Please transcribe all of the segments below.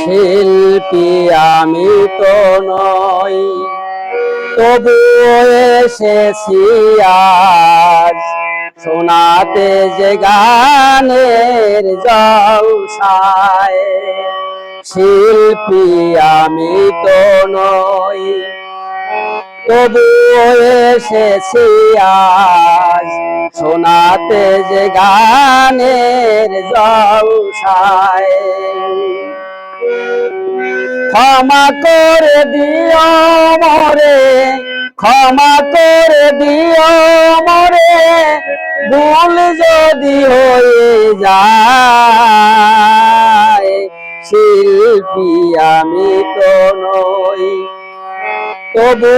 শিল্পী আমি তো নই। তবু এসেছি আজ শোনাতে যে গানের জলসায়। শিল্পী আমি তো নই। তবু এসেছি আজ শোনাতে যে গানের জলসায়। ক্ষমা করে দিও মরে, ক্ষমা করে দিও মরে, ভুল যদি হয়ে যায়, শিল্পী আমি তো নই। তবু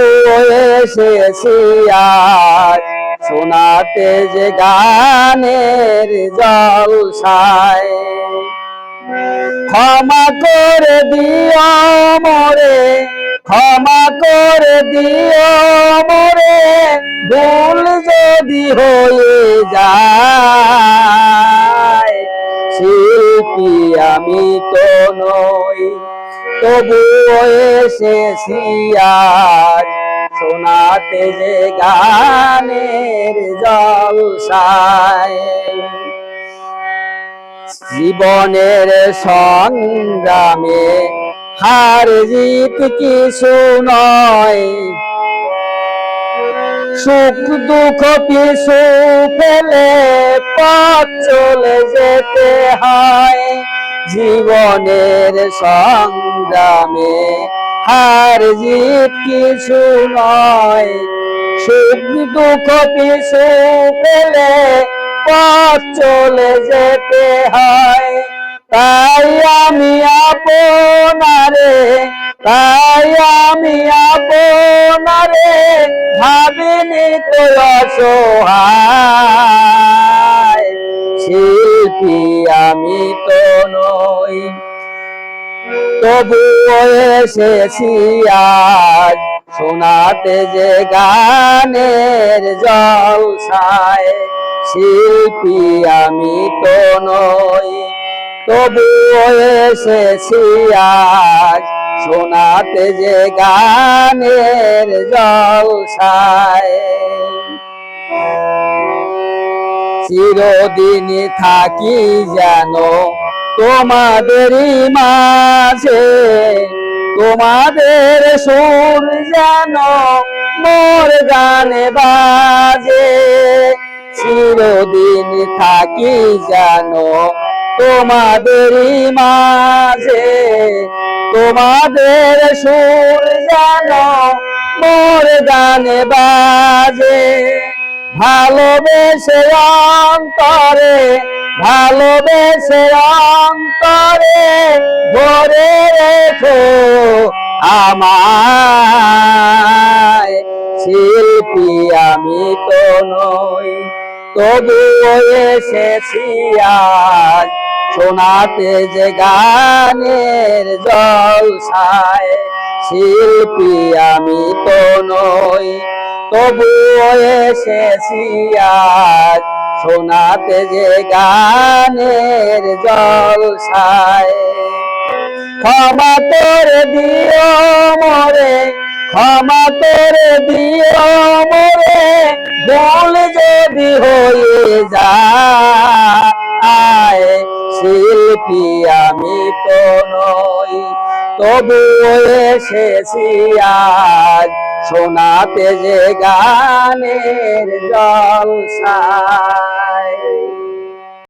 এসেছি আজ শোনাতে যে গানের জলসায়। ক্ষমা করে দিও মরে, ক্ষমা করে দিও মরে, ভুল যদি হয়ে যায়, শিল্পী আমি তো নই তবু এসেছি আজ শোনাতে যে গানের জলসায়। জীবনের সংগ্রামে হার জিত কিছু নয়। সুখ, দুঃখ পিছু ফেলে পথ চলে যেতে হয়। জীবনের সংগ্রামে হার জিত কিছু নয়। সুখ, দুঃখ পিছু ফেলে পথ চলে যেতে হয়। তাই আমি আপনারে, তাই আমি আপনারে ভাবিনি তো শিল্পী আমি তো নই তবু এসেছি আজ। শোনাতে যে গানের জলসায় শিল্পী আমি তো নই, তবু এসেছি আজ শোনাতে যে গানের জলসায়। চিরদিন থাকি যেন তোমাদেরই মাঝে, তোমাদের সুর যেন মোর গানে বাজে। চিরদিন থাকি যেন তোমাদেরই মাঝে, তোমাদের সুর যেন মোর গানে বাজে। ভালোবেসে অন্তরে ভালোবেসে অন্তরে ভরে রেখো আমায়। শিল্পী আমি তো নই তবু এসেছি আজ শোনাতে যে গানের জলসায়। শিল্পী আমি তো নই, তবু এসেছি আজ শোনাতে যে গানের জলসায়। ক্ষমা করে দিও ক্ষমা করে দিও মরে ভুল যদি হয়ে যায়, শিল্পী আমি তো নই। তবু এসেছি আজ শোনাতে যে গানের জলসা।